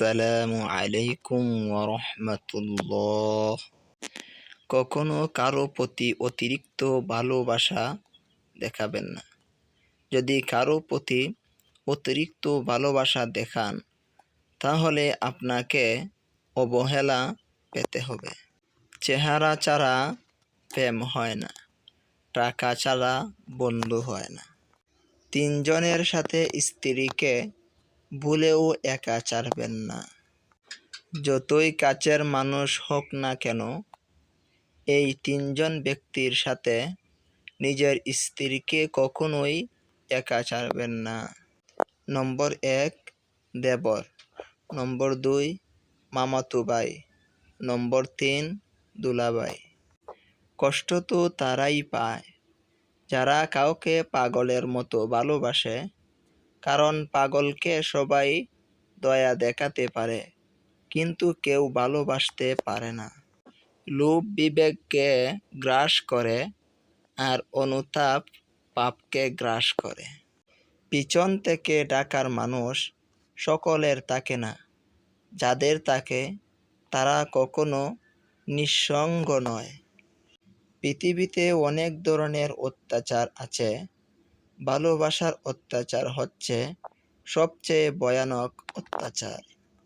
আসসালামু আলাইকুম ওরহমতুল্লাহ কখনো কারও প্রতি অতিরিক্ত ভালোবাসা দেখাবেন না। যদি কারও প্রতি অতিরিক্ত ভালোবাসা দেখান, তাহলে আপনাকে অবহেলা পেতে হবে। চেহারা ছাড়া প্রেম হয় না, টাকা ছাড়া বন্ধু হয় না। তিনজনের সাথে স্ত্রীকে ভুলেও একা ছাড়বেন না। যতই কাছের মানুষ হোক না কেন, এই তিনজন ব্যক্তির সাথে নিজের স্ত্রীকে কখনোই একা ছাড়বেন না। নম্বর এক, দেবর। নম্বর দুই মামাতো ভাই নম্বর তিন দুলাভাই কষ্ট তো তারাই পায়। যারা কাউকে পাগলের মতো ভালোবাসে কারণ পাগলকে সবাই দয়া দেখাতে পারে, কিন্তু কেউ ভালোবাসতে পারে না। লোভ বিবেককে গ্রাস করে আর অনুতাপ পাপকে গ্রাস করে। পিছন থেকে ডাকার মানুষ সকলের তাকে না, যাদের তাকে তারা কখনো নিঃসঙ্গ নয়। পৃথিবীতে অনেক ধরনের অত্যাচার আছে ভালোবাসার অত্যাচার হচ্ছে সবচেয়ে ভয়ানক অত্যাচার।